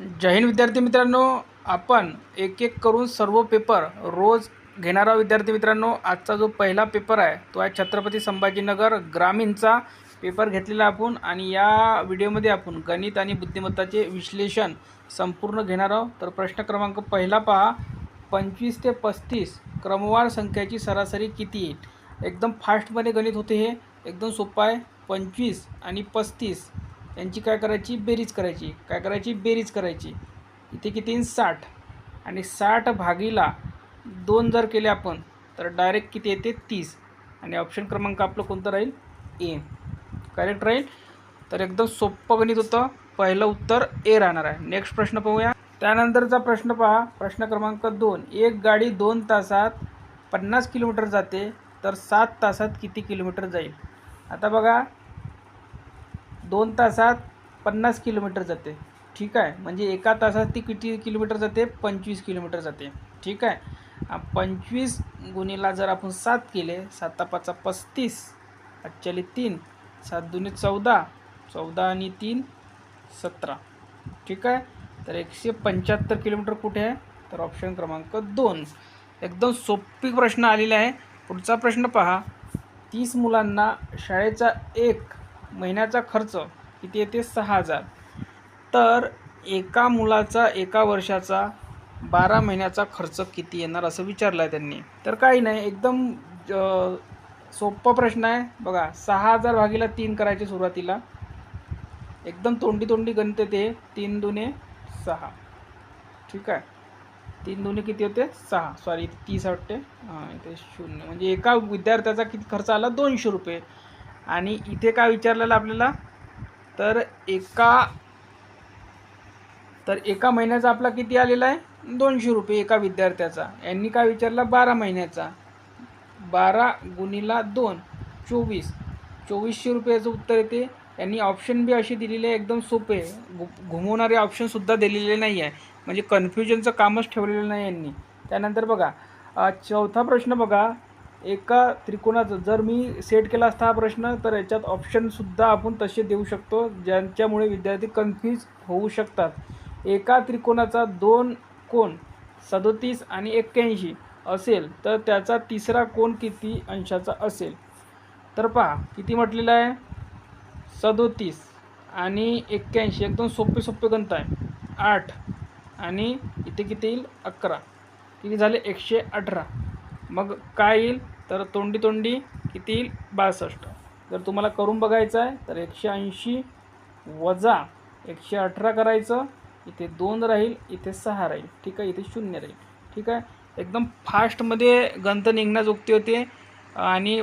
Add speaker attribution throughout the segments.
Speaker 1: जय हिंद विद्यार्थी मित्रांनो आपण एक एक करून सर्व पेपर रोज घेणारा विद्यार्थी मित्रांनो आजचा जो पहिला पेपर आहे तो आहे छत्रपती संभाजीनगर ग्रामीणचा पेपर घेतलेला आपण आणि या व्हिडिओमध्ये आपण गणित आणि बुद्धिमत्ताचे विश्लेषण संपूर्ण घेणार आहोत. तर प्रश्न क्रमांक पहिला पहा. पंचवीस ते पस्तीस क्रमवार संख्याची सरासरी किती येईल एकदम फास्टमध्ये गणित होते हे एकदम सोपं आहे. पंचवीस आणि पस्तीस त्यांची काय करायची? बेरीज करायची. काय करायची? बेरीज करायची. इथे किती? येईल साठ. आणि साठ भागीला दोन जर केले आपण तर डायरेक्ट किती येते? तीस. आणि ऑप्शन क्रमांक आपलं कोणतं राहील? ए करेक्ट राहील? तर एकदम सोपं गणित होतं. पहिलं उत्तर ए राहणार आहे. नेक्स्ट प्रश्न पाहूया. त्यानंतरचा प्रश्न पहा. प्रश्न क्रमांक दोन. एक गाडी दोन तासात पन्नास किलोमीटर जाते तर सात तासात किती किलोमीटर जाईल? आता बघा. दोन तासात पन्नास किलोमीटर जाते. ठीक आहे? म्हणजे एका तासात ती किती किलोमीटर जाते? पंचवीस किलोमीटर जाते. ठीक आहे? पंचवीस गुणीला जर आपण सात केले साता पाचा पस्तीस अठ्ठेचाळीस तीन सात दुने चौदा चौदा आणि तीन सतरा. ठीक आहे? तर एकशे पंच्याहत्तर किलोमीटर कुठे आहे? तर ऑप्शन क्रमांक दोन. एकदम सोपी प्रश्न आलेला आहे. पुढचा प्रश्न पहा. तीस मुलांना शाळेचा एक महिन्याचा खर्च किती येते सहा हजार. तर एका मुलाचा एका वर्षाचा बारा महिन्याचा खर्च किती येणार असं विचारलं आहे त्यांनी. तर काही नाही एकदम सोपा प्रश्न आहे. बघा सहा हजार भागीला तीन करायचे सुरुवातीला. एकदम तोंडी तोंडी गणते ते. तीन दुने सहा. ठीक आहे? तीन दुने किती होते? सहा. सॉरी तीस वाटते. हां इथे शून्य. म्हणजे एका विद्यार्थ्याचा किती खर्च आला? दोनशे रुपये. आणि इथे काय विचारलेलं आपल्याला? तर एका तर एका महिन्याचा आपला किती आलेला आहे? दोनशे रुपये एका विद्यार्थ्याचा. यांनी काय विचारला? बारा महिन्याचा. बारा गुणीला दोन चोवीस. चोवीसशे रुपयाचं उत्तर येते. यांनी ऑप्शन बी अशी दिलेली आहे एकदम सोपे. घु घुमवणारे ऑप्शनसुद्धा दिलेले नाही आहे म्हणजे कन्फ्युजनचं कामच ठेवलेलं नाही यांनी. त्यानंतर बघा चौथा प्रश्न बघा. एका त्रिकोणाचं. जर मी सेट केला असता हा प्रश्न तर याच्यात ऑप्शनसुद्धा आपण तसे देऊ शकतो ज्यांच्यामुळे विद्यार्थी कन्फ्यूज होऊ शकतात. एका त्रिकोणाचा दोन कोण सदोतीस आणि एक्क्याऐंशी असेल तर त्याचा तिसरा कोण किती अंशाचा असेल? तर पहा किती म्हटलेलं आहे? सदोतीस आणि एक्क्याऐंशी. एकदम सोपे सोपे गणत आहे. आठ आणि इथे किती येईल? अकरा. किती झाले? एकशे अठरा. मग काय येईल? तर तोंडी तोंडी किती येईल? बासष्ट. जर तुम्हाला करून बघायचं आहे तर एकशे ऐंशी वजा एकशे अठरा करायचं इथे दोन राहील इथे सहा राहील. ठीक आहे? इथे शून्य राहील. ठीक आहे? एकदम फास्टमध्ये गंत निघण्याजोगती होते. आणि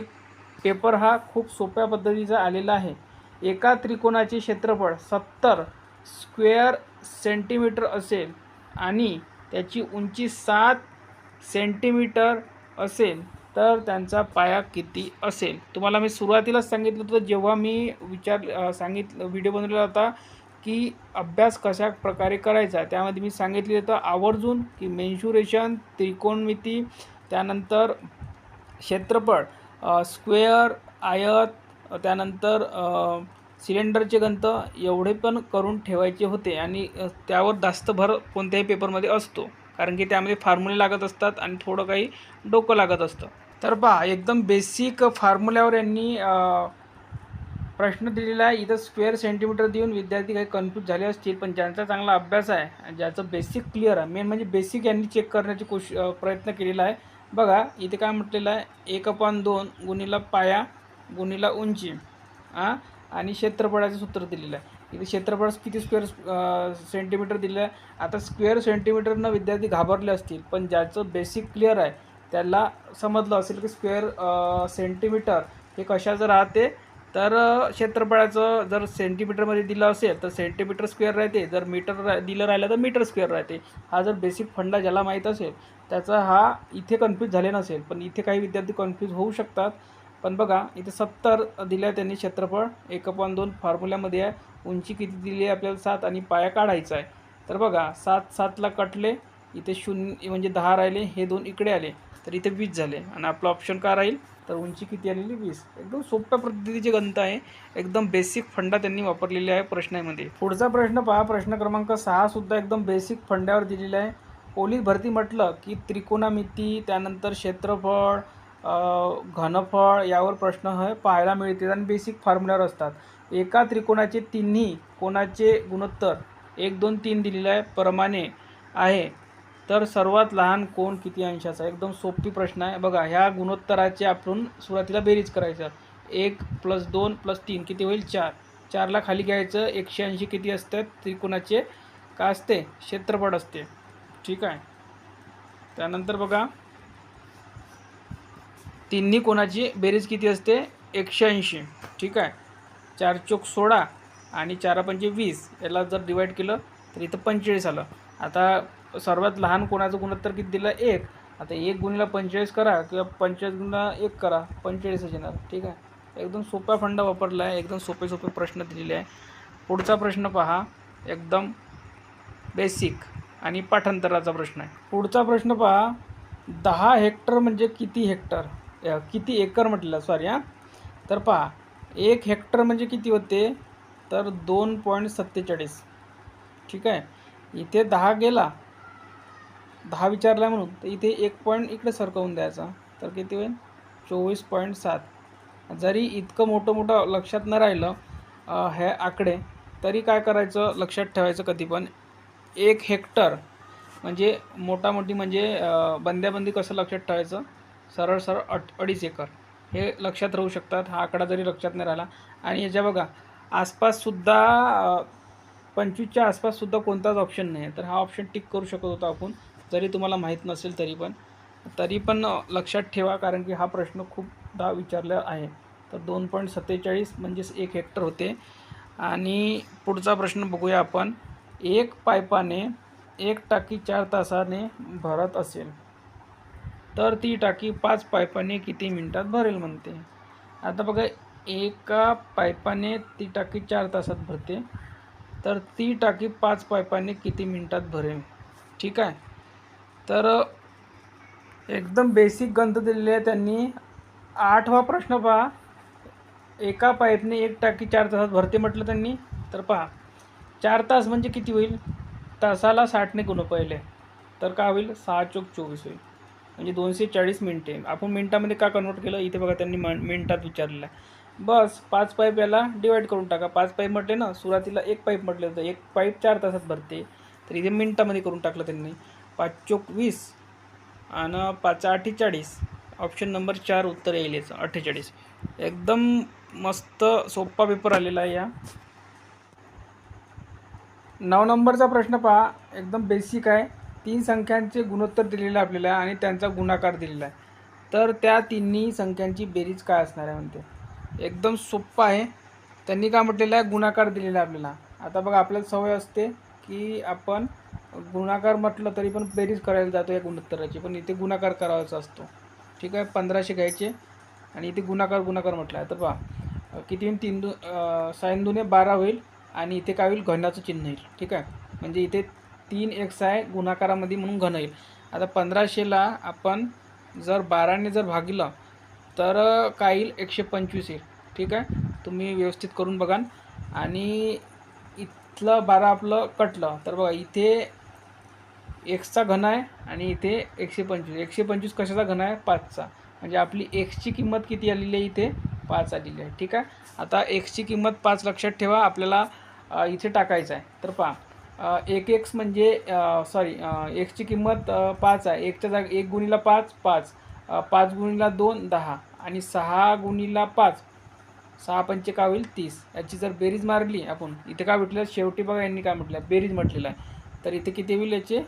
Speaker 1: पेपर हा खूप सोप्या पद्धतीचा आलेला आहे. एका त्रिकोणाचे क्षेत्रफळ सत्तर स्क्वेअर सेंटीमीटर असेल आणि त्याची उंची सात सेंटीमीटर असेल तर त्यांचा पाया किती असेल? तुम्हाला मी सुरुवातीलाच सांगितलं होतं जेव्हा मी विचार सांगितलं व्हिडिओ बनवलेला होता की अभ्यास कशा प्रकारे करायचा त्यामध्ये मी सांगितले होतं आवर्जून की मेन्शुरेशन त्रिकोणमिती त्यानंतर क्षेत्रफळ स्क्वेअर आयत त्यानंतर सिलेंडरचे गंत एवढे पण करून ठेवायचे होते आणि त्यावर जास्त भर कोणत्याही पेपरमध्ये असतो. कारण की त्यामध्ये फॉर्म्युले लागत असतात आणि थोडं काही डोकं लागत असतं. तर पहा एकदम बेसिक फॉर्म्युल्यावर यांनी प्रश्न दिलेला आहे. इथं स्क्वेअर सेंटीमीटर देऊन विद्यार्थी काही कन्फ्यूज झाले असतील पण ज्यांचा चांगला अभ्यास आहे ज्याचं बेसिक क्लिअर आहे मेन म्हणजे बेसिक यांनी चेक करण्याची कोश प्रयत्न केलेला आहे. बघा इथे काय म्हटलेलं आहे? एक अपॉन दोन गुणीला पाया गुणीला उंची हां आणि क्षेत्रफळाचं सूत्र दिलेलं आहे. इथे क्षेत्रफळ किती स्क्वेअर सेंटीमीटर दिलेलं आहे? आता स्क्वेअर सेंटीमीटरनं विद्यार्थी घाबरले असतील पण ज्याचं बेसिक क्लिअर आहे त्याला समजलं असेल की स्क्वेअर सेंटीमीटर हे कशाचं राहते? तर क्षेत्रफळाचं जर सेंटीमीटरमध्ये दिलं असेल तर सेंटीमीटर स्क्वेअर राहते. जर मीटर रा दिलं राहिलं तर मीटर स्क्वेअर राहते. हा जर बेसिक फंडा ज्याला माहीत असेल त्याचा हा इथे कन्फ्यूज झाले नसेल. पण इथे काही विद्यार्थी कन्फ्यूज होऊ शकतात. पण बघा इथे सत्तर दिलं त्यांनी क्षेत्रफळ. एक पॉईंट दोन फॉर्म्युल्यामध्ये आहे. उंची किती दिली आहे आपल्याला? सात. आणि पाया काढायचा आहे. तर बघा सात सातला कटले. इथे शून्य म्हणजे दहा राहिले. हे दोन इकडे आले. तर इथे वीस झाले. आणि आपलं ऑप्शन का राहील? तर उंची किती आलेली? वीस. एकदम सोप्या पद्धतीचे गणित आहे. एकदम बेसिक फंडा त्यांनी वापरलेले आहे प्रश्नामध्ये. पुढचा प्रश्न पहा. प्रश्न क्रमांक सहा सुद्धा एकदम बेसिक फंड्यावर दिलेला आहे. पोलीस भरती म्हटलं की त्रिकोणामिती त्यानंतर क्षेत्रफळ घनफळ यावर प्रश्न हे पाहायला मिळते आणि बेसिक फॉर्म्युल्यावर असतात. एका त्रिकोणाचे तिन्ही कोणाचे गुणोत्तर? एक दोन तीन दिलेले आहे प्रमाणे आहे. तर सर्वात लहान कोण किती अंशाचा? एकदम सोपी प्रश्न आहे. बघा ह्या गुणोत्तराचे आपण सुरुवातीला बेरीज करायचं. एक प्लस दोन प्लस तीन किती होईल? चार. चारला खाली घ्यायचं. एकशे ऐंशी किती असतात? त्रिकोणाचे का असते? क्षेत्रफळ असते. ठीक आहे. त्यानंतर बघा तिन्ही कोणाची बेरीज किती असते? एकशे ऐंशी. ठीक आहे. चार चोक सोळा आणि चारा पंचे वीस. याला जर डिवाईड केलं तर इथं पंचेचाळीस आलं. आता सर्वात लहान कोणाचं गुणोत्तर किती दिलं एक. आता एक गुणीला पंचेचाळीस करा किंवा पंचेचाळीस गुणीला एक करा. पंचेचाळीसच येणार ठीक आहे? एकदम सोपा फंडा वापरला आहे. एकदम सोपे सोपे प्रश्न दिलेले आहे. पुढचा प्रश्न पहा. एकदम बेसिक आणि पाठांतराचा प्रश्न आहे. पुढचा प्रश्न पहा. दहा हेक्टर म्हणजे किती हेक्टर? किती एकर म्हटलं? सॉरी हां. तर पहा. एक हेक्टर म्हणजे किती होते? तर दोन पॉईंट सत्तेचाळीस. ठीक आहे? इथे दहा गेला. दहा विचारला म्हणून तर इथे एक पॉईंट इकडे सरकवून द्यायचा. तर किती होईल? चोवीस पॉईंट सात. जरी इतकं मोठं मोठं लक्षात न राहिलं हे आकडे तरी काय करायचं? लक्षात ठेवायचं कधी पण. एक हेक्टर म्हणजे मोठामोठी म्हणजे बंद्याबंदी कसं लक्षात ठेवायचं? सरळ सरळ अट अडीच एकर. हे लक्षात राहू शकतात. हा आकडा जरी लक्षात नाही राहिला. आणि याच्या बघा आसपाससुद्धा पंचवीसच्या आसपाससुद्धा कोणताच ऑप्शन नाही आहे तर हा ऑप्शन टिक करू शकत होता आपण. जरी तुम्हाला माहीत नसेल तरी पण तरी पण लक्षात ठेवा कारण की हा प्रश्न खूपदा विचारला आहे. तर दोन पॉईंट सत्तेचाळीस म्हणजेच एक हेक्टर होते. आणि पुढचा प्रश्न बघूया आपण. एक पायपाने एक टाकी चार तासाने भरत असेल तर ती टाकी पाच पायपाने किती मिनिटात भरेल म्हणते? आता बघा एका पायपाने ती टाकी चार तासात भरते तर ती टाकी पाच पायपाने किती मिनिटात भरेल? ठीक आहे? तर एकदम बेसिक गंध दिलेले आहे त्यांनी. आठवा प्रश्न पहा. एका पाईपने एक टाकी चार तासात भरते म्हटलं त्यांनी. तर पहा. चार तास म्हणजे किती होईल? तासाला साठने गुण पहिले. तर का होईल? सहा चोक चोवीस होईल. म्हणजे दोनशे चाळीस मिनटे. आपण मिनटामध्ये का कन्वर्ट केलं? इथे बघा त्यांनी मन मिनटात विचारलेलं आहे. बस पाच पाईप याला डिवाईड करून टाका. पाच पाईप म्हटले ना सुरुवातीला एक पाईप म्हटलं होतं एक पाईप चार तासात भरते. तर इथे मिनटामध्ये करून टाकलं त्यांनी. पाच चोक वीस आणि पाच अठ्ठेचाळीस ऑप्शन नंबर चार उत्तर येईल याचं अठ्ठेचाळीस. एकदम मस्त सोपा पेपर आलेला आहे या. नऊ नंबरचा प्रश्न पहा. एकदम बेसिक आहे. तीन संख्यांचे गुणोत्तर दिलेलं आहे आपल्याला आणि त्यांचा गुणाकार दिलेला आहे. तर त्या तिन्ही संख्यांची बेरीज काय असणार आहे म्हणते. एकदम सोप्पा आहे. त्यांनी काय म्हटलेलं आहे? गुणाकार दिलेला आहे आपल्याला. आता बघा आपल्याला सवय असते की आपण गुणाकार म्हटलं तरी पण बेरीज करायला जातो या गुणोत्तराची पण इथे गुणाकार करायचा असतो. ठीक आहे? पंधराशे घ्यायचे आणि इथे गुणाकार गुणाकार म्हटला आहे. तर पहा किती होईल? तीन दु साईन दुने बारा होईल आणि इथे काय होईल? घनाचं चिन्ह येईल. ठीक आहे? म्हणजे इथे तीन एक्स आहे गुणाकारामध्ये म्हणून घन येईल. आता पंधराशेला आपण जर बाराने जर भागलं तर काय येईल? एकशे पंचवीस येईल. ठीक आहे? तुम्ही व्यवस्थित करून बघा आणि इथलं बारा आपलं कटलं. तर बघा इथे एक्सचा घन आहे आणि इथे एकशे पंचवीस. एकशे पंचवीस कशाचा घन आहे? पाचचा. म्हणजे आपली एक्सची किंमत किती आलेली आहे इथे? पाच आलेली आहे. ठीक आहे? आता एक्सची किंमत पाच लक्षात ठेवा. आपल्याला इथे टाकायचं आहे. तर पहा एक एक्स म्हणजे सॉरी एक्सची किंमत पाच आहे. एकच्या जाग एक गुणीला पाच पाच. पाच गुणीला दोन दहा. आणि सहा गुणीला पाच. सहा पंचे का होईल? तीस. याची जर बेरीज मारली आपण इथे काय म्हटलं? शेवटी बघा यांनी काय म्हटलं? बेरीज म्हटलेलं आहे. तर इथे किती होईल याचे?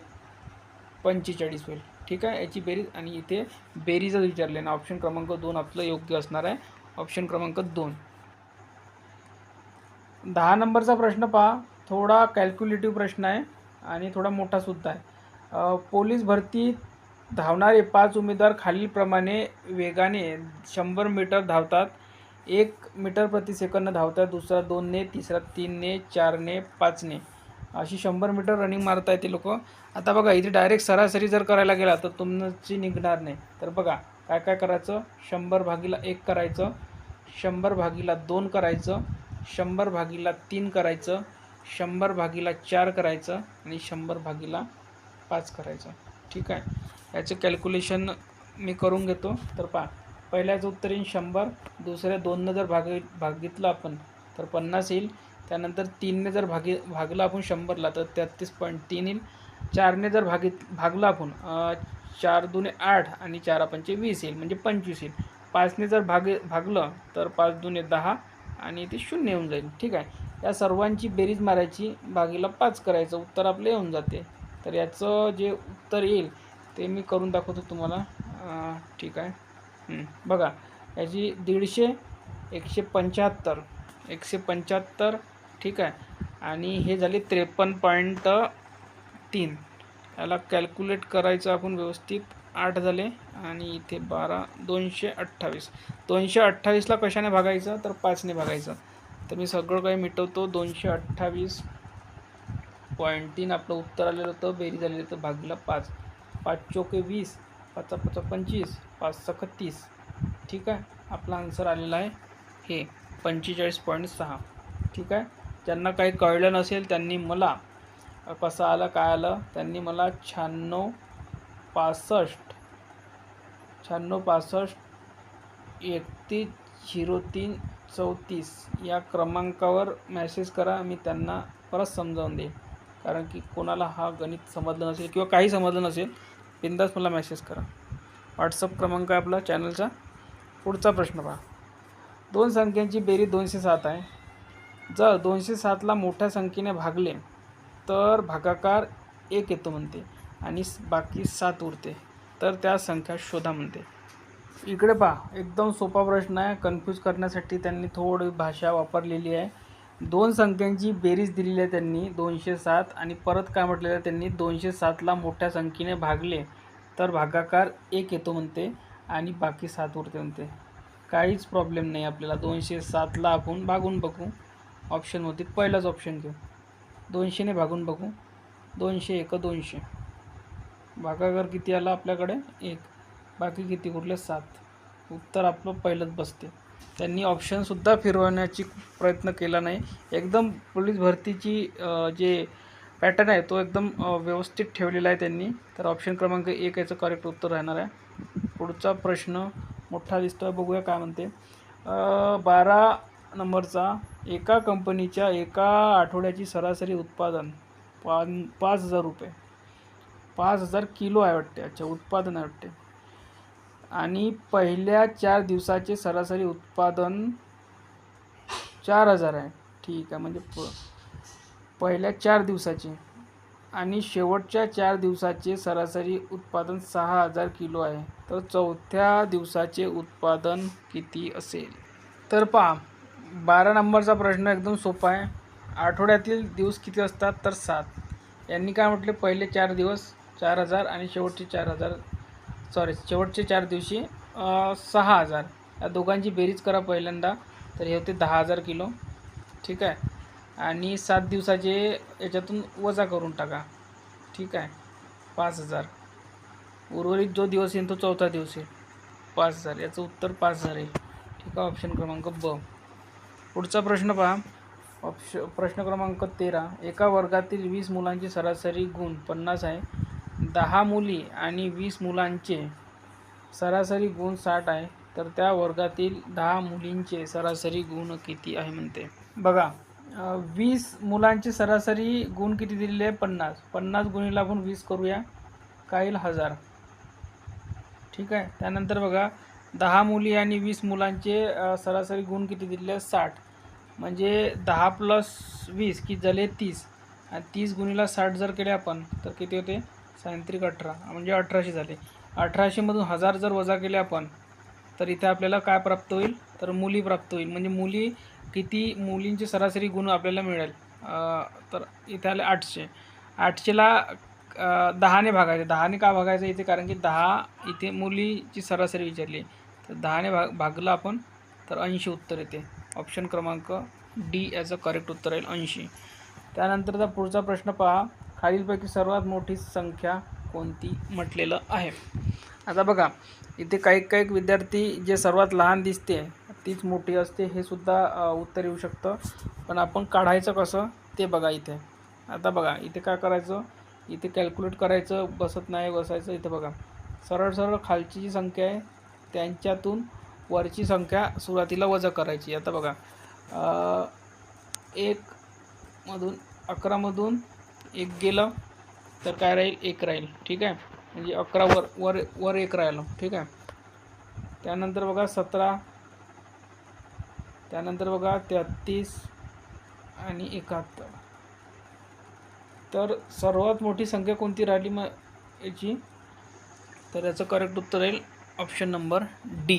Speaker 1: पंचेचाळीस होईल. ठीक आहे? याची बेरीज आणि इथे बेरीजच विचारले ना ऑप्शन क्रमांक दोन आपलं योग्य असणार आहे. ऑप्शन क्रमांक दोन. दहा नंबरचा प्रश्न पहा. थोडा कॅल्क्युलेटिव्ह प्रश्न आहे आणि थोडा मोठासुद्धा आहे. पोलीस भरती धावणारे पाच उमेदवार खालीलप्रमाणे वेगाने शंभर मीटर धावतात. एक मीटर प्रति सेकंद धावतात. दुसरा दोनने तिसरा तीनने चारने पाचने. अशी शंभर मीटर रनिंग मारता ते लोक. आता बघा इथे डायरेक्ट सरासरी जर करायला गेला तर तुमची निघणार नाही. तर बघा काय काय करायचं? शंभर भागीला एक करायचं. शंभर भागीला दोन करायचं. शंभर भागीला तीन करायचं. शंभर भागीला चार करायचं. आणि शंभर भागीला पाच करायचं. ठीक आहे? याचं कॅल्क्युलेशन मी करून घेतो. तर पहा पहिल्याचं उत्तर येईल शंभर. दुसऱ्या दोननं जर भाग भागितलं आपण तर पन्नास येईल. त्यानंतर तीनने जर भागी भागलं आपण शंभरला तर तेहतीस पॉईंट तीन येईल. चारने जर भागित भागलं आपण चार दुने आठ आणि चार पंचे वीस येईल म्हणजे पंचवीस येईल. पाचने जर भाग भागलं तर पाच दुने दहा आणि ते शून्य येऊन जाईल. ठीक आहे? या सर्वांची बेरीज मारायची भागीला पाच करायचं उत्तर आपलं येऊन जाते. तर याचं जे उत्तर येईल ते मी करून दाखवतो तुम्हाला. ठीक आहे? बघा. याची दीडशे एकशे पंच्याहत्तर. एकशे पंच्याहत्तर ठीक आहे. आणि हे झाले त्रेपन्न पॉईंट तीन. याला कॅल्क्युलेट करायचं आपण व्यवस्थित आठ झाले. आणि इथे बारा दोनशे अठ्ठावीस. दोनशे अठ्ठावीसला कशाने भागायचं? तर पाचने भागायचं. तर मी सगळं काही मिटवतो. दोनशे अठ्ठावीस पॉईंट तीन आपलं उत्तर आलेलं होतं. बेरीज आलेलं होतं भागीला पाच. पाच चोके वीस. पाचा पाचा पंचवीस. पाच सख तीस ठीक आहे? आपला आन्सर आलेला आहे. हे पंचेचाळीस पॉईंट सहा. ठीक आहे? ज्यांना काही कळलं नसेल त्यांनी मला कसं आलं काय आलं त्यांनी मला शहाण्णव पासष्ट शहाण्णव पासष्ट एकतीस झिरो तीन चौतीस या क्रमांकावर मॅसेज करा मी त्यांना परत समजावून देईन. कारण की कोणाला हा गणित समजलं नसेल किंवा काही समजलं नसेल बिंदास मला मेसेज करा. व्हॉट्सअप क्रमांक आहे आपला चॅनलचा पुढचा प्रश्न पहा. दोन संख्यांची बेरीज दोनशे सात आहे. जर दोनशे सातला मोठ्या संख्येने भागले तर भागाकार एक येतो म्हणते आणि बाकी सात उरते. तर त्या संख्या शोधा म्हणते. इकडे पहा एकदम सोपा प्रश्न आहे. कन्फ्यूज करण्यासाठी त्यांनी थोडी भाषा वापरलेली आहे. दोन संख्यांची बेरीज दिलेली आहे त्यांनी दोनशे सात आणि परत काय म्हटलेलं आहे त्यांनी दोनशे सातला मोठ्या संख्येने भागले तर भागाकार एक येतो म्हणते आणि बाकी सात उरते म्हणते. काहीच प्रॉब्लेम नाही आपल्याला. दोनशे सातला आपण भागून बघू. ऑप्शन होती पहिलाच ऑप्शन घेऊ. दोनशेने भागून बघू. दोनशे एक दोनशे. भागाकार किती आला आपल्याकडे? एक. बाकी किती उरले सात. उत्तर आपलं पहिलंच बसते. त्यांनी ऑप्शनसुद्धा फिरवण्याची प्रयत्न केला नाही. एकदम पोलीस भरतीची जे पॅटर्न आहे तो एकदम व्यवस्थित ठेवलेला आहे त्यांनी. तर ऑप्शन क्रमांक एक याचं करेक्ट उत्तर राहणार आहे. पुढचा प्रश्न मोठा दिसतोय. बघूया काय म्हणते. बारा नंबरचा एका कंपनीच्या एका आठवड्याची सरासरी उत्पादन पान पाच हजार रुपये. पाच हजार किलो आहे वाटते अच्छा उत्पादन आहे वाटते आणि पहिल्या चार दिवसाचे सरासरी उत्पादन चार हजार आहे. ठीक आहे म्हणजे प पहिल्या चार दिवसाचे. आणि शेवटच्या चार दिवसाचे सरासरी उत्पादन सहा हजार किलो आहे. तर चौथ्या दिवसाचे उत्पादन किती असेल? तर पहा बारा नंबरचा प्रश्न एकदम सोपा आहे. आठवड्यातील दिवस किती असतात? तर सात. यांनी काय म्हटले? पहिले चार दिवस चार हजार आणि शेवटचे चार हजार. सॉरी शेवटचे चार दिवशी सहा हजार. या दोघांची बेरीज करा पहिल्यांदा. तर हे होते दहा हजार किलो. ठीक आहे? आणि सात दिवसाचे याच्यातून वजा करून टाका. ठीक आहे? पाच हजार. उर्वरित जो दिवस येईल तो चौथा दिवस येईल. पाच हजार. याचं उत्तर पाच हजार येईल. ठीक आहे? ऑप्शन क्रमांक ब. पुढचा प्रश्न पहा. ऑप्श प्रश्न क्रमांक तेरा. एका वर्गातील वीस मुलांची सरासरी गुण पन्नास आहे. दहा मुली आणि वीस मुलांचे सरासरी गुण साठ आहे. तर त्या वर्गातील दहा मुलींचे सरासरी गुण किती आहे म्हणते. बघा वीस मुलांचे सरासरी गुण किती दिलेले आहे? पन्नास. पन्नास गुणीला आपण वीस करूया. काहील हजार. ठीक आहे? त्यानंतर बघा दहा मुली आणि वीस मुलांचे सरासरी गुण किती दिले? साठ. म्हणजे दहा प्लस वीस किती झाले तीस. आणि तीस गुणीला साठ जर केले आपण तर किती होते? सायंत्रिक अठरा. म्हणजे अठराशे झाले. अठराशेमधून हजार जर वजा केले आपण तर इथे आपल्याला काय प्राप्त होईल? तर मुली प्राप्त होईल. म्हणजे मुली किती मुलींचे सरासरी गुण आपल्याला मिळेल? तर इथे आले आठशे. आठशेला दहाने भागायचे. दहाने का भागायचं इथे? कारण की दहा इथे मुलीची सरासरी विचारली. तर दहाने भाग भागलं आपण तर ऐंशी उत्तर येते. ऑप्शन क्रमांक डी याचं करेक्ट उत्तर येईल ऐंशी. त्यानंतरचा पुढचा प्रश्न पहा. खालीलपैकी सर्वात मोठी संख्या कोणती म्हटलेलं आहे? आता बघा इथे काही काही विद्यार्थी जे सर्वात लहान दिसते तीच मोठी असते हे सुद्धा उत्तर येऊ शकतं. पण आपण काढायचं कसं ते बघा इथे. आता बघा इथे काय करायचं? इथे कॅल्क्युलेट करायचं बसत नाही बसायचं इथे बघा. सरळ सरळ खालची जी संख्या आहे त्यांच्यातून वरची संख्या सुरुवातीला वजा करायची. आता बघा एकमधून एक मधून अकरामधून एक गेलं तर काय राहील? एक राहील. ठीक आहे? म्हणजे अकरा वर वर वर एक राहिलं. ठीक आहे? त्यानंतर बघा सतरा त्यानंतर बघा तेहतीस आणि एकाहत्तर. तर सर्वात मोठी संख्या कोणती राहिली मग याची? तर याचं करेक्ट उत्तर राहील ऑप्शन नंबर डी.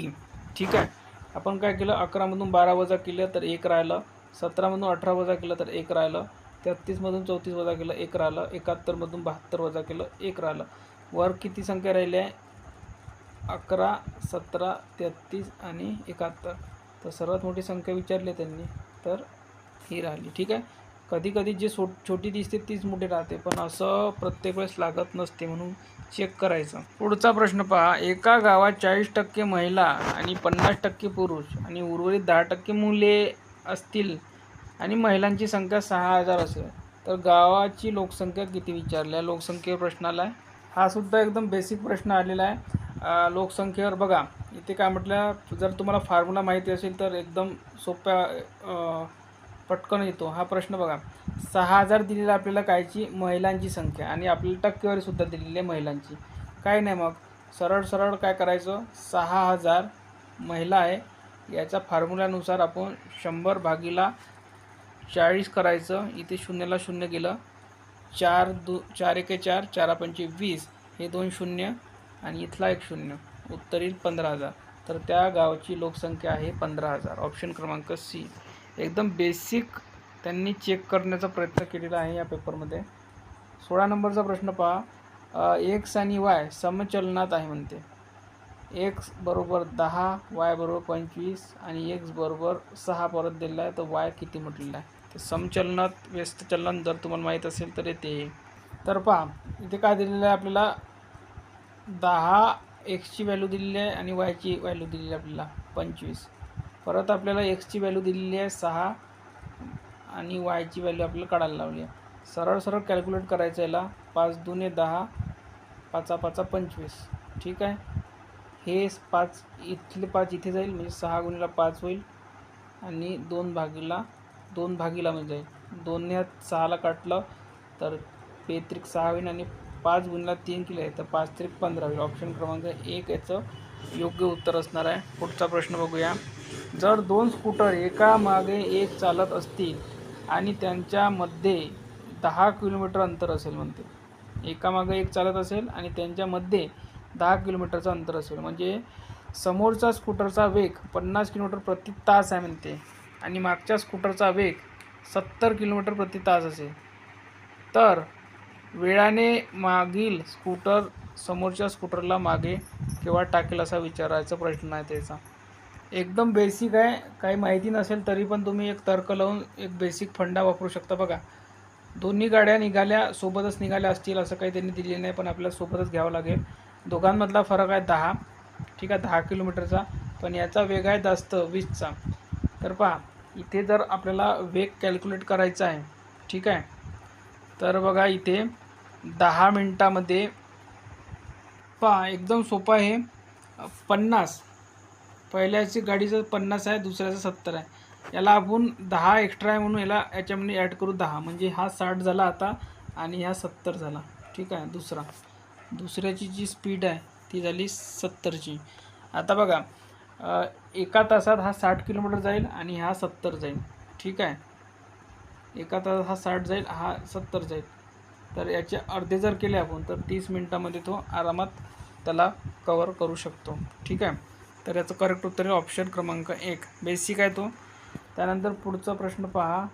Speaker 1: ठीक आहे? आपण काय केलं? अकरामधून बारा वजा केलं तर एक राहिलं. सतरामधून अठरा वजा केलं तर एक राहिलं. तेहत्तीसमधून चौतीस वजा केलं एक राहिलं. एकाहत्तरमधून बहात्तर वजा केलं एक राहिलं. वर किती संख्या राहिली आहे? अकरा सतरा तेहत्तीस आणि एकाहत्तर. तर सर्वात मोठी संख्या विचारली आहे त्यांनी तर ही राहिली. ठीक आहे? कधी कधी जे सो छोटी दिसते तीच मोठी राहते पण असं प्रत्येक वेळेस लागत नसते म्हणून चेक करायचं. पुढचा प्रश्न पहा. एका गावात चाळीस टक्के महिला आणि पन्नास टक्के पुरुष आणि उर्वरित दहा टक्के मुले असतील आणि महिलांची संख्या सहा हजार असेल तर गावाची लोकसंख्या किती विचारल्या? लोकसंख्येवर प्रश्न आला आहे हा सुद्धा एकदम बेसिक प्रश्न आलेला आहे. लोकसंख्येवर बघा. इथे काय म्हटलं जर तुम्हाला फॉर्म्युला माहिती असेल तर एकदम सोप्या पटकन येतो. हा प्रश्न बघा. सहा हजार दिलेला आपल्याला कायची? महिलांची संख्या. आणि आपल्याला टक्केवारीसुद्धा दिलेली आहे महिलांची. काय नाही मग? सरळ सरळ काय करायचं? सहा हजार महिला आहे. याचा फॉर्म्युल्यानुसार आपण शंभर भागीला चाळीस करायचं. इथे शून्याला शून्य गेलं. चार दो चार एके चार चारा पंचे वीस. हे दोन शून्य आणि इथला एक शून्य. उत्तरील पंधरा हजार. तर त्या गावाची लोकसंख्या आहे पंधरा हजार. ऑप्शन क्रमांक सी. एकदम बेसिक त्यांनी चेक करण्याचा प्रयत्न केलेला आहे या पेपरमध्ये सोळा नंबरचा प्रश्न पहा. एक्स आणि वाय समचलनात आहे म्हणते. एक्स बरोबर दहा वाय बरोबर पंचवीस आणि एक्स बरोबर सहा परत दिलेला आहे तर वाय किती म्हटलेला आहे? तर समचलनात व्यस्त चलन जर तुम्हाला माहीत असेल तर येते. तर पहा इथे काय दिलेलं आहे आपल्याला? दहा एक्सची व्हॅल्यू दिलेली आहे आणि वायची व्हॅल्यू दिलेली आहे आपल्याला पंचवीस. परत आपल्याला एक्सची व्हॅल्यू दिलेली आहे सहा आणि वायची व्हॅल्यू आपल्याला काढायला लावली आहे. सरळ सरळ कॅल्क्युलेट करायचं याला पाच दुने दहा पाचा पाचा पंचवीस. ठीक आहे? हे पाच इथले पाच इथे जाईल म्हणजे सहा गुणीला पाच होईल आणि दोन भागीला दोन भागीला म्हणजे जाईल दोनने ह्यात सहाला काटलं तर पेत्रिक सहा होईल आणि पाच गुणीला तीन किलो आहे तर पाच त्रिक पंधरा होईल. ऑप्शन क्रमांक एक याचं योग्य उत्तर असणार आहे. पुढचा प्रश्न बघूया. जर दोन स्कूटर एकामागे एक चालत असतील आणि त्यांच्यामध्ये दहा किलोमीटर अंतर असेल म्हणते. एकामागे एक चालत असेल आणि त्यांच्यामध्ये दहा किलोमीटरचं अंतर असेल. म्हणजे समोरचा स्कूटरचा वेग पन्नास किलोमीटर प्रति तास आहे म्हणते. आणि मागच्या स्कूटरचा वेग सत्तर किलोमीटर प्रति तास असेल तर वेळाने मागील स्कूटर समोरच्या स्कूटरला मागे किंवा टाकेल असा विचारायचा प्रश्न आहे त्याचा. एकदम बेसिक आहे. काही माहिती नसेल तरी पण तुम्ही एक तर्क लावून एक बेसिक फंडा वापरू शकता बघा. दोन्ही गाड्या निघाल्या सोबतच निघाल्या असतील असं काही त्यांनी दिले नाही पण आपल्याला सोबतच घ्यावं लागेल. दोघांमधला फरक आहे दहा. ठीक आहे दहा किलोमीटरचा. पण याचा वेग आहे जास्त वीसचा. तर पहा इथे जर आपल्याला वेग कॅल्क्युलेट करायचा आहे ठीक आहे. तर बघा इथे दहा मिनटामध्ये पहा एकदम सोपं आहे. पन्नास. पहिल्याची गाडीचं पन्नास आहे दुसऱ्याचं सत्तर आहे. याला आपण दहा एक्स्ट्रा आहे म्हणून याला याच्यामध्ये ॲड करू दहा. म्हणजे हा साठ झाला आता आणि हा सत्तर झाला. ठीक आहे दुसरा. दुसऱ्याची जी स्पीड आहे ती झाली सत्तरची. आता बघा एका तासात हा साठ किलोमीटर जाईल आणि हा सत्तर जाईल. ठीक आहे? एका तासात हा साठ जाईल हा सत्तर जाईल. तर याचे अर्धे जर केले आपण तर तीस मिनटामध्ये तो आरामात त्याला कवर करू शकतो. ठीक आहे? तर याचं करेक्ट उत्तर आहे ऑप्शन क्रमांक एक. बेसिक आहे तो. त्यानंतर पुढचा प्रश्न पहा.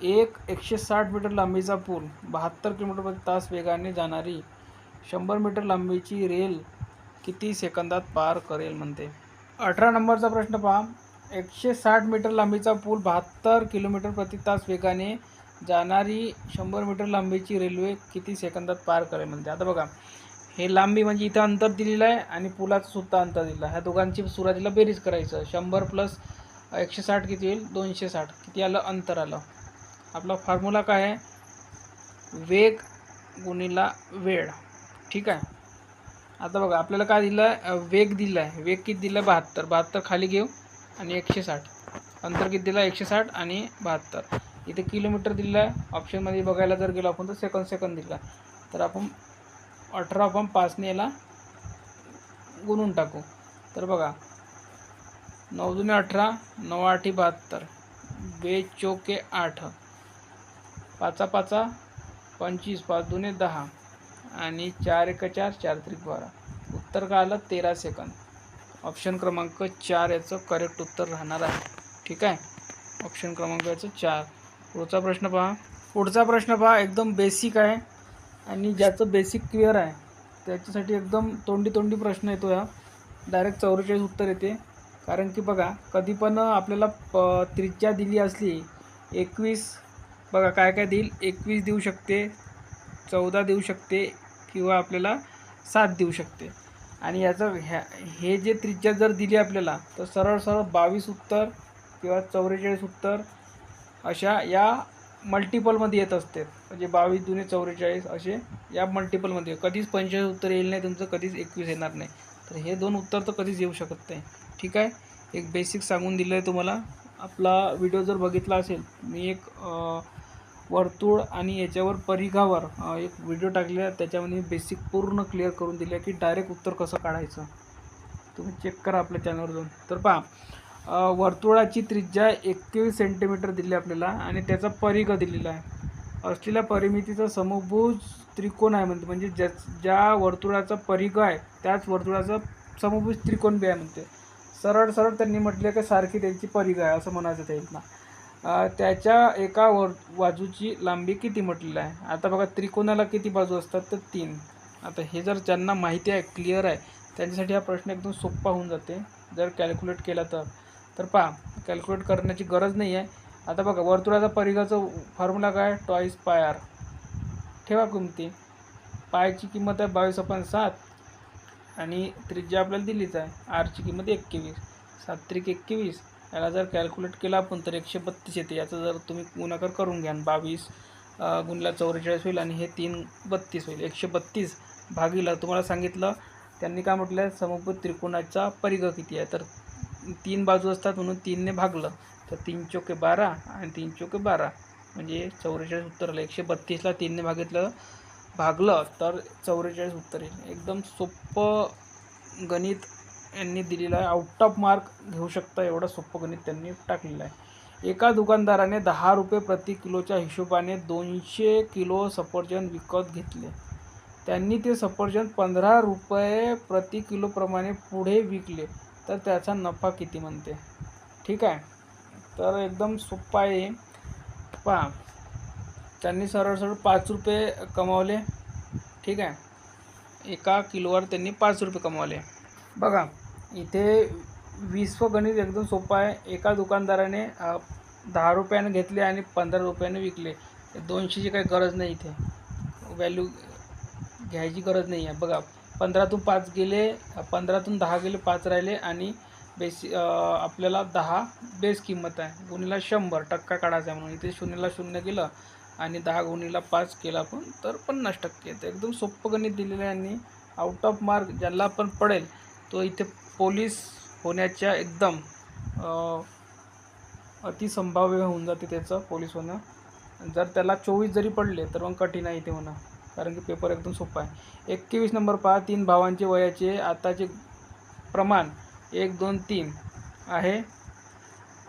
Speaker 1: एक एकशे साठ मीटर लांबीचा पूल बहात्तर किलोमीटर प्रति तास वेगाने जाणारी शंभर मीटर लांबीची रेल किती सेकंदात पार करेल म्हणते. अठरा नंबरचा प्रश्न पहा. एकशे साठ मीटर लांबीचा पूल बहात्तर किलोमीटर प्रति तास वेगाने जाणारी शंभर मीटर लांबीची रेल्वे किती सेकंदात पार करेल म्हणते. आता बघा. हे लांबी म्हणजे इथं अंतर दिलेलं आहे आणि पुलाचं सुद्धा अंतर दिलं आहे. ह्या दोघांची सुरुवातीला बेरीज करायचं. शंभर प्लस एकशे साठ किती होईल? दोनशे साठ. किती आलं? अंतर आलं. आपला फॉर्म्युला काय आहे? वेग गुणिला वेळ. ठीक आहे? आता बघा आपल्याला काय दिलं आहे वेग दिला आहे वेग किती दिलं आहे बहात्तर. बहात्तर खाली घेऊ आणि एकशे साठ. अंतर किती दिलं आहे एकशे साठ आणि बहात्तर. इथे किलोमीटर दिलं आहे ऑप्शनमध्ये बघायला जर गेलो आपण तर सेकंद सेकंद दिला तर आपण अठरा आपण पाचने याला गुणून टाकू. तर बघा नऊ जुने अठरा नऊ आठी बहात्तर बे चोके आठ पाचा पाचा पंचवीस पाच दुने दहा आणि चार एक चार चार त्रिक बारा. उत्तर काय आलं तेरा सेकंद. ऑप्शन क्रमांक चार याचं करेक्ट उत्तर राहणार आहे. ठीक आहे? ऑप्शन क्रमांक याचं चार. पुढचा प्रश्न पहा. पुढचा प्रश्न पहा एकदम बेसिक आहे. आणि ज्याचं बेसिक क्लिअर आहे त्याच्यासाठी एकदम तोंडी तोंडी प्रश्न येतो या डायरेक्ट चौवेचाळीस उत्तर येते. कारण की बघा कधी पण आपल्याला प त्रिज्या दिली असली एकवीस बघा काय काय देईल? एकवीस देऊ शकते चौदा देऊ शकते किंवा आपल्याला सात देऊ शकते. आणि याचं ह्या हे जे त्रिज्या जर दिली आपल्याला तर सरळ सरळ बावीस उत्तर किंवा चौवेचाळीस उत्तर अशा या मल्टिपलमध्ये येत असते म्हणजे बावीस दुने चौवेचाळीस असे या मल्टिपलमध्ये कधीच पंचेचाळीस उत्तर येईल नाही तुमचं कधीच एकवीस येणार नाही. तर हे दोन उत्तर तर कधीच येऊ शकत नाही. ठीक आहे? एक बेसिक सांगून दिलं आहे तुम्हाला. आपला व्हिडिओ जर बघितला असेल मी एक वर्तुळ आणि याच्यावर परिघावर एक व्हिडिओ टाकलेला आहे. त्याच्यामध्ये बेसिक पूर्ण क्लिअर करून दिले आहे की डायरेक्ट उत्तर कसं काढायचं. तुम्ही चेक करा आपल्या चॅनलवर जाऊन तर पहा वर्तुळाची त्रिज्या एकवीस सेंटीमीटर दिली आपल्याला आणि त्याचा परिघ दिलेला आहे. असलेल्या परिमितीचा समभुज त्रिकोण आहे म्हणते. म्हणजे ज्या ज्या वर्तुळाचा परिघ आहे त्याच वर्तुळाचा समभुज त्रिकोण बी आहे म्हणते. सरळ सरळ त्यांनी म्हटले की सारखी त्यांची परिघ आहे असं म्हणायचं त्यांना ना त्याच्या एका वर बाजूची लांबी किती म्हटलेलं आहे? आता बघा त्रिकोणाला किती बाजू असतात? तर तीन. आता हे जर ज्यांना माहिती आहे क्लिअर आहे त्यांच्यासाठी हा प्रश्न एकदम सोपा होऊन जाते. जर कॅल्क्युलेट केला तर. तर पहा कॅल्क्युलेट करण्याची गरज नाही आहे. आता बघा वर्तुळाचा परिघाचं फॉर्म्युला काय? टॉईस पाय आर ठेवा किमती. पायची किंमत आहे बावीस आपण सात. आणि त्रिज्या आपल्याला दिलीच आहे. आरची किंमत एकवीस. सात त्रिक एकवीस. याला जर कॅल्क्युलेट केला आपण तर एकशे बत्तीस येते. याचा जर तुम्ही गुणाकार करून घ्या बावीस गुणला चौवेचाळीस होईल आणि हे तीन बत्तीस होईल. एकशे बत्तीस भागीला तुम्हाला सांगितलं. त्यांनी काय म्हटलं आहे समभुज त्रिकोणाचा परिघ किती आहे? तर तीन बाजू असतात म्हणून तीनने भागलं. तर तीन चौके बारा आणि तीन चौके बारा. म्हणजे चौवेचाळीस उत्तर आलं एकशे बत्तीसला तीनने भागितलं भागलं तर चौवेचाळीस उत्तर येईल. एकदम सोपं गणित यांनी दिलेलं आहे. आउट ऑफ मार्क घेऊ शकता एवढं सोपं गणित त्यांनी टाकलेलं आहे. एका दुकानदाराने दहा रुपये प्रति किलोच्या हिशोबाने दोनशे किलो सफरचंद विकत घेतले. त्यांनी ते सफरचंद पंधरा रुपये प्रति किलोप्रमाणे पुढे विकले. तर त्याचा नफा किती म्हणते? ठीक आहे? तर एकदम सोप्पा आहे. पहा त्यांनी सरळ सरळ पाच रुपये कमावले. ठीक आहे. एका किलोवर त्यांनी पाच रुपये कमावले. बघा इथे विश्वगणित एकदम सोपं आहे. एका दुकानदाराने दहा रुपयाने घेतले आणि पंधरा रुपयाने विकले. दोनशेची काही गरज नाही इथे. व्हॅल्यू घ्यायची गरज नाही आहे. बघा पंधरातून पाच गेले पंधरातून दहा गेले पाच राहिले आणि बेसी आपल्याला दहा बेस किंमत आहे. गुणीला शंभर टक्का काढायचा आहे म्हणून. इथे शून्यला शून्य केलं आणि दहा गुणीला पाच केला आपण तर पन्नास टक्के तर एकदम सोपं गणित दिलेलं आहे आणि आउट ऑफ मार्क ज्याला पण पडेल तो इथे पोलीस होण्याच्या एकदम अतिसंभाव्य होऊन जाते त्याचं पोलीस होणं. जर त्याला चोवीस जरी पडले तर मग कठीण आहे इथे होणं. कारण की पेपर एकदम सोपा आहे. एकवीस नंबर पहा तीन भावांचे वयाचे आताचे प्रमाण. एक दोन तीन आहे.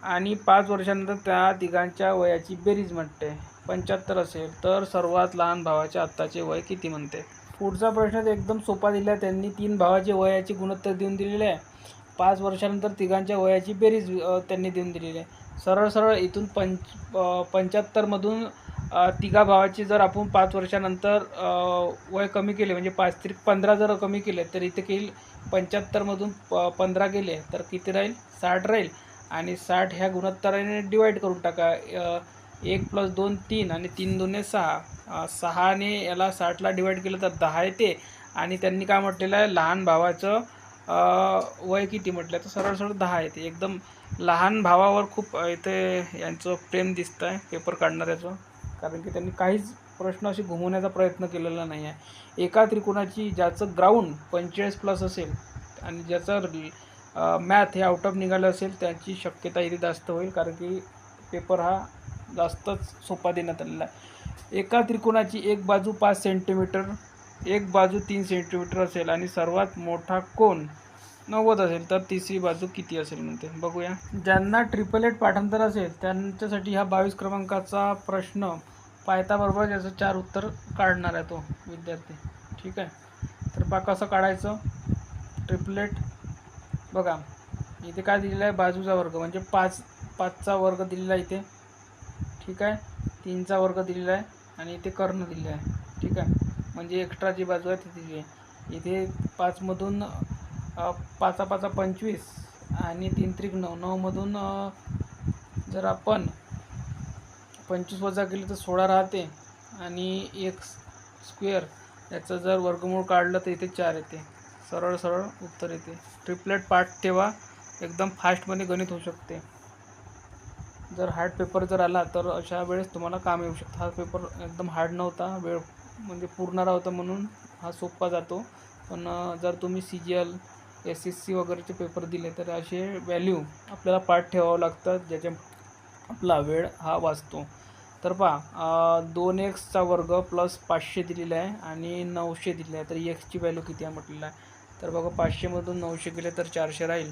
Speaker 1: आणि पाच वर्षानंतर त्या तिघांच्या वयाची बेरीज म्हणते पंच्याहत्तर असेल तर सर्वात लहान भावाचे आत्ताचे वय किती म्हणते? पुढचा प्रश्न एकदम सोपा दिला आहे त्यांनी. तीन भावाचे वयाचे गुणोत्तर देऊन दिलेले आहे. पाच वर्षानंतर तिघांच्या वयाची बेरीज त्यांनी देऊन दिलेली आहे. सरळ सरळ इथून पंच पंच्याहत्तरमधून तिघा भावाची जर आपण पाच वर्षानंतर वय कमी केले म्हणजे पाच तरी पंधरा जर कमी केले तर इथे येईल पंच्याहत्तरमधून प पंधरा गेले तर किती राहील? साठ राहील. आणि साठ ह्या गुणोत्तराने डिवाईड करून टाका. एक प्लस दोन तीन आणि तीन दोनने सहा. सहाने याला साठला डिवाईड केलं तर दहा येते. आणि त्यांनी काय म्हटलेलं आहे? लहान भावाचं वय किती म्हटलं? तर सरळ सरळ दहा येते. एकदम लहान भावावर खूप इथे यांचं प्रेम दिसतं आहे पेपर काढणाऱ्याचं. कारण की त्यांनी काहीच प्रश्न असे घुमवण्याचा प्रयत्न केलेला नाही आहे. एका त्रिकोणाची ज्याचं ग्राउंड पंचेचाळीस प्लस असेल आणि ज्याचं मॅथ हे आउट ऑफ निघालं असेल त्याची शक्यता इथे जास्त होईल कारण की पेपर हा जास्तच सोपा देण्यात आलेला आहे. एका त्रिकोणाची एक बाजू पाच सेंटीमीटर एक बाजू तीन सेंटीमीटर असेल आणि सर्वात मोठा कोण नव्वद असेल तर तिसरी बाजू किती असेल म्हणते. बघूया. ज्यांना ट्रिपल एट पाठांतर असेल त्यांच्यासाठी ह्या बावीस क्रमांकाचा प्रश्न पायताबरोबर त्याचं चार उत्तर काढणार आहे तो विद्यार्थी. ठीक आहे? तर बा कसं काढायचं? ट्रिपलेट. बघा इथे काय दिलेलं आहे? बाजूचा वर्ग म्हणजे पाच पाचचा वर्ग दिलेला आहे इथे. ठीक आहे? तीनचा वर्ग दिलेला आहे आणि इथे कर्ण दिलेला आहे. ठीक आहे? म्हणजे एक्स्ट्रा जी बाजू आहे ती दिली आहे. इथे पाचमधून पाचा पाचा पंचवीस आणि तीन त्रिक नऊ. नऊमधून जर आपण पंचवीस वजा केली तर सोळा राहते आणि एक स्क्वेअर याचं जर वर्गमूळ काढलं तर इथे चार येते. सरळ सरळ उत्तर येते. ट्रिपलेट पाठ ठेवा एकदम फास्टमध्ये गणित होऊ शकते. जर हार्ड पेपर जर आला तर अशा वेळेस तुम्हाला काम येऊ शकतं. हा पेपर एकदम हार्ड नव्हता वेळ म्हणजे पुरणारा होता म्हणून हा सोपा जातो. पण जर तुम्ही C G L S S C वगैरेचे पेपर दिले तर असे व्हॅल्यू आपल्याला पाठ ठेवावं लागतात ज्याच्या आपला वेळ हा वाचतो. तर पहा दोन एक्सचा वर्ग प्लस पाचशे दिलेला आहे आणि नऊशे दिलेला आहे. तर एक्सची व्हॅल्यू किती आहे म्हटलेलं आहे? तर बघा पाचशेमधून नऊशे गेले तर चारशे राहील.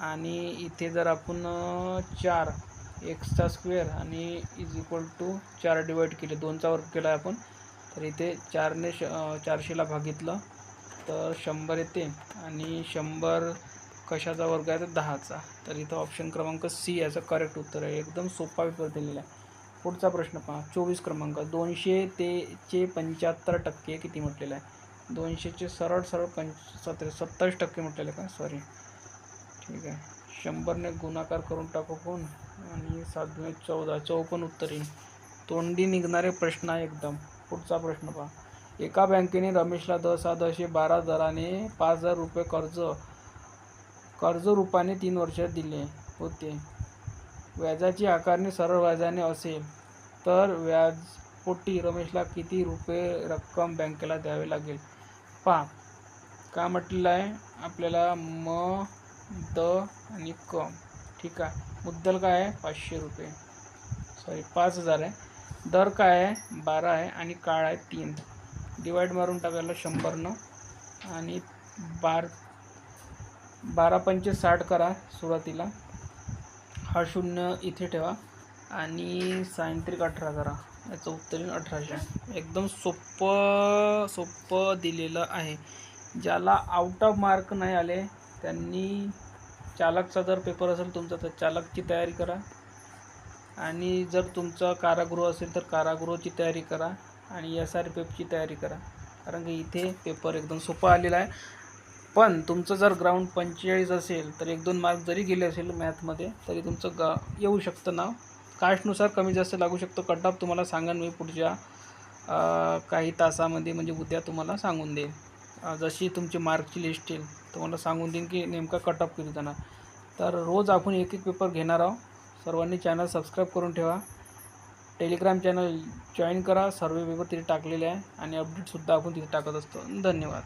Speaker 1: आणि इथे जर आपण चार एक्सचा स्क्वेअर आणि इज इक्वल टू चार डिवाईड केले दोनचा वर्ग केला आहे आपण तर इथे चारने श चारशेला भागितलं तर शंभर येते आणि शंभर कशाचा वर्ग आहे तर दहाचा. तर इथं ऑप्शन क्रमांक सी याचं करेक्ट उत्तर आहे. एकदम सोपा पेपर दिलेला आहे. पुढचा प्रश्न पहा. चोवीस क्रमांक. दोनशे ते चे पंच्याहत्तर टक्के किती म्हटलेलं आहे? दोनशेचे सरळ सरळ पंच सत्तर सत्तावीस टक्के म्हटलेलं आहे का? सॉरी ठीक आहे. शंभरने गुणाकार करून टाकू कोण? आणि सात चौदा. चौपन्न उत्तर येईल. तोंडी निघणारे प्रश्न आहे एकदम. पुढचा प्रश्न पहा. एका बँकेने रमेशला दस हा दशे बारा दराने पाच हजार रुपये कर्ज कर्ज रूपाने तीन वर्षात दिले होते. व्याजाची आकारणी सरळ व्याजाने असेल तर व्याजपोटी रमेशला किती रुपये रक्कम बँकेला द्यावे लागेल? पहा का म्हटलेलं आहे? आपल्याला म द आणि क ठीक आहे. मुद्दल काय आहे? पाचशे रुपये. सॉरी पाच हजार आहे. दर काय आहे? बारा आहे आणि काळ आहे तीन. डिवाईड मारून टाकायला शंभरनं आणि बार बारा पंचे साठ करा सुरुवातीला. हा शून्य इथे ठेवा. आणि सायंत्रिक अठरा करा. याचं उत्तर येईल अठराशे. एकदम सोपं सोपं दिलेलं आहे. ज्याला आउट ऑफ मार्क नाही आले त्यांनी चालकचा जर पेपर असेल तुमचा तर चालकची तयारी करा. आणि जर तुमचं कारागृह असेल तर कारागृहाची तयारी करा. आणि एस आर पी एफची तयारी करा. कारण की इथे पेपर एकदम सोपा आलेला आहे. पण तुमचं जर ग्राउंड पंचेचाळीस असेल तर एक दोन मार्क जरी गेले असेल मॅथमध्ये तरी तुमचं गा येऊ शकतं नाव कास्टनुसार कमी जास्त लागू शकतो. कट ऑफ तुम्हाला सांगेन मी पुढच्या काही तासामध्ये म्हणजे उद्या तुम्हाला सांगून देईल जशी तुमची मार्कची लिस्ट येईल तुम्हाला सांगून देईन की नेमका कट ऑफ किती जाणार. तर रोज आपण एक एक पेपर घेणार आहोत. सर्वांनी चॅनल सबस्क्राईब करून ठेवा. टेलिग्राम चॅनल जॉईन करा. सर्व पेपर तिथे टाकलेले आहे. आणि अपडेटसुद्धा आपण तिथे टाकत असतो. धन्यवाद.